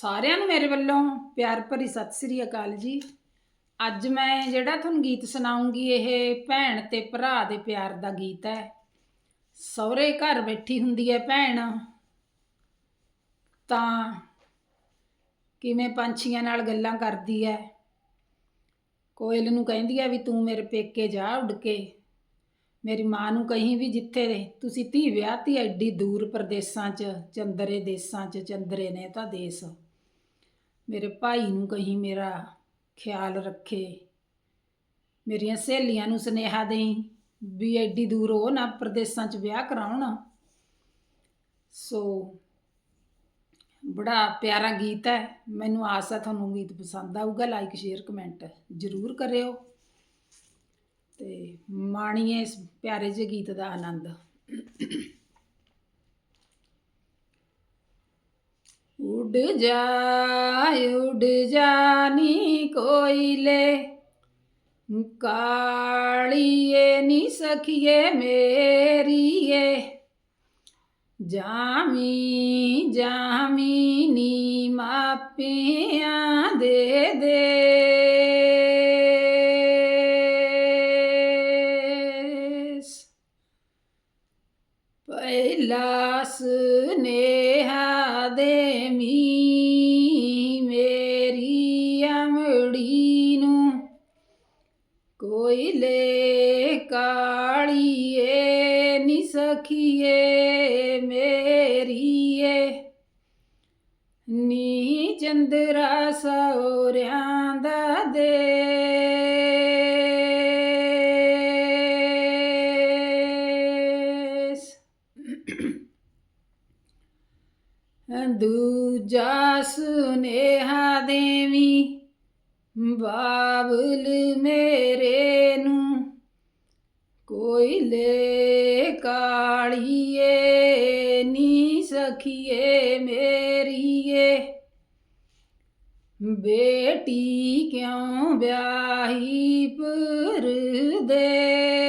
ਸਾਰਿਆਂ ਨੂੰ ਮੇਰੇ ਵੱਲੋਂ ਪਿਆਰ ਭਰੀ ਸਤਿ ਸ੍ਰੀ ਅਕਾਲ ਜੀ। ਅੱਜ ਮੈਂ ਜਿਹੜਾ ਤੁਹਾਨੂੰ ਗੀਤ ਸੁਣਾਉਂਗੀ, ਇਹ ਭੈਣ ਤੇ ਭਰਾ ਦੇ ਪਿਆਰ ਦਾ ਗੀਤ ਹੈ। ਸਹੁਰੇ ਘਰ ਬੈਠੀ ਹੁੰਦੀ ਹੈ ਭੈਣ। ਤਾਂ ਕਿਵੇਂ ਪੰਛੀਆਂ ਨਾਲ ਗੱਲਾਂ ਕਰਦੀ ਹੈ। ਕੋਇਲ ਨੂੰ ਕਹਿੰਦੀ ਹੈ ਵੀ ਤੂੰ ਮੇਰੇ ਪੇਕੇ ਜਾ ਉੱਡ ਕੇ। ਮੇਰੀ ਮਾਂ ਨੂੰ ਕਹੀਂ ਵੀ ਜਿੱਥੇ ਤੁਸੀਂ ਧੀ ਵਿਆਹਤੀ ਐਡੀ ਦੂਰ ਪ੍ਰਦੇਸਾਂ 'ਚ, ਚੰਦਰੇ ਦੇਸਾਂ 'ਚ, ਚੰਦਰੇ ਨੇ ਤਾਂ ਦੇਸ। ਮੇਰੇ ਭਾਈ ਨੂੰ ਕਹੀਂ ਮੇਰਾ ਖਿਆਲ ਰੱਖੇ। ਮੇਰੀਆਂ ਸਹੇਲੀਆਂ ਨੂੰ ਸੁਨੇਹਾ ਦੇਈ ਵੀ ਐਡੀ ਦੂਰ ਉਹ ਨਾ ਪ੍ਰਦੇਸਾਂ 'ਚ ਵਿਆਹ ਕਰਾਉਣ। ਸੋ, ਬੜਾ ਪਿਆਰਾ ਗੀਤ ਹੈ। ਮੈਨੂੰ ਆਸ ਹੈ ਤੁਹਾਨੂੰ ਗੀਤ ਪਸੰਦ ਆਊਗਾ। ਲਾਈਕ ਸ਼ੇਅਰ ਕਮੈਂਟ ਜ਼ਰੂਰ ਕਰਿਓ। ਤੇ ਮਾਣੀਏ ਇਸ ਪਿਆਰੇ ਜਿਹੇ ਗੀਤ ਦਾ ਆਨੰਦ। ਉੱਡ ਜਾ ਉੱਡ ਜਾਨੀ ਕੋਇਲੇ। ਕਾਲੀਏ ਨੀ ਸਖੀਏ, ਮੇਰੀਏ। ਜਾਮੀ ਜਾਮੀ ਨੀ ਮਾਪਿਆਂ ਦੇ ਦੇਸ ਪਹਿਲਾ ਸੁਨੇਹਾ ਦੇ ਮੀ ਮੇਰੀ ਅਮੜੀ ਨੂੰ। ਕੋਇਲੇ ਕਾਲੀਏ ਨੀ ਸਖੀਏ ਮੇਰੀਏ। ਨੀ ਚੰਦਰਾ ਸੌਰਿਆਂ ਦਾ ਦੇ ਦੂਜਾ ਸੁਨੇਹਾ ਦੇਵੀ, ਬਾਬਲ ਮੇਰੇ ਨੂੰ ਕੋਇਲੇ ਕਾਲੀਏ ਨੀ ਸਖੀਏ ਮੇਰੀਏ। ਬੇਟੀ ਕਿਉਂ ਵਿਆਹੀ ਪਰਦੇਸ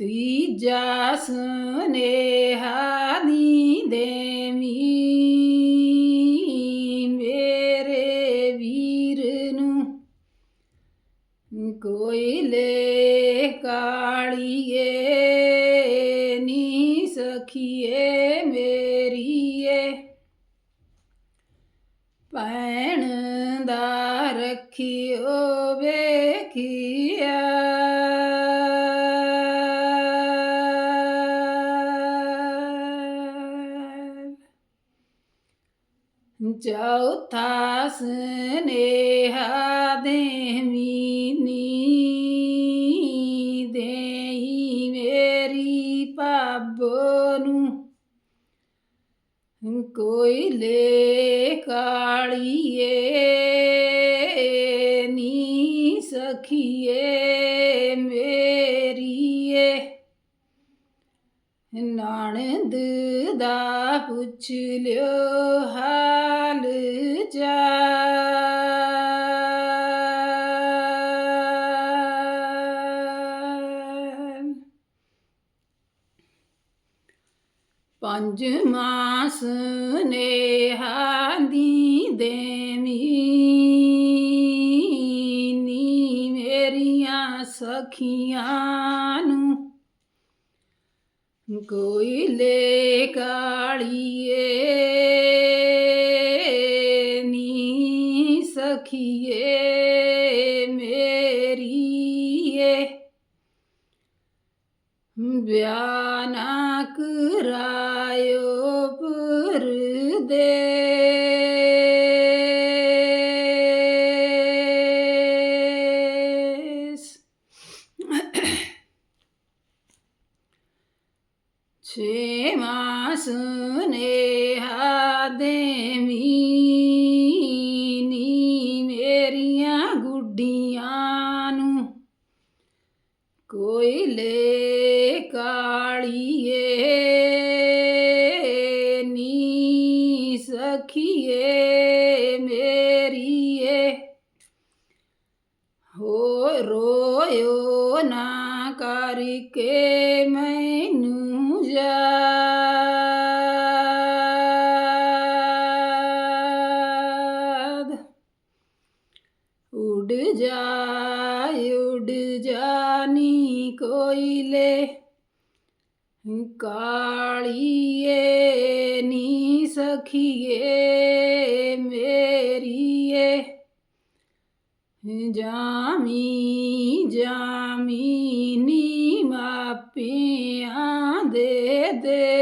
ਤੀਜਾ ਸੁਨੇਹਾ ਨੀ ਦੇਵੀ ਮੇਰੇ ਵੀਰ ਨੂੰ ਕੋਇਲੇ ਕਾਲੀਏ ਨੀ ਸਖੀਏ ਮੇਰੀਏ। ਭੈਣ ਦਾ ਰੱਖਿਓ ਵੇਖਿਆ ਚੌਥਾ ਸੁਨੇਹਾ ਦੇਵੀ ਨੀ ਦੇਹੀ ਮੇਰੀ ਭਾਬੋ ਨੂੰ। ਕੋਇਲੇ ਕਾਲੀਏ ਨੀ ਸਖੀਏ। ਨਣਦ ਦਾ ਪੁੱਛ ਲਿਓ ਹਾਲ ਜਾ ਪੰਜ ਮਾਸ ਸੁਨੇਹਾ ਦੀ ਦੇਵੀ, ਨੀ ਮੇਰੀਆਂ ਸਖੀਆਂ ਨੂੰ ਕੋਇਲੇ ਕਾਲੀਏ ਨੀ ਸਖੀਏ ਮੇਰੀਏ। ਵਿਆਹ ਨਾ ਕਰਾਇਓ ਛੇਵਾਂ ਸੁਨੇਹਾ ਦੇਵੀ, ਨੀ ਮੇਰੀਆਂ ਗੁੱਡੀਆਂ ਨੂੰ। ਕੋਇਲੇ ਕਾਲੀਏ, ਨੀ ਸਖੀਏ ਮੇਰੀਏ। ਹੋ ਰੋਇਓ ਨਾ ਕਰਕੇ ਮੈਨੂੰ ਯਾਦ ਉਡ ਜਾਏ ਉਡ ਜਾਨੀ ਕੋਇਲੇ ਕਾਲੀਏ ਨੀ ਸਖੀਏ ਮੇਰੀਏ। ਜਾਮੀ ਜਾਮੀ ਦੇ ਦੇ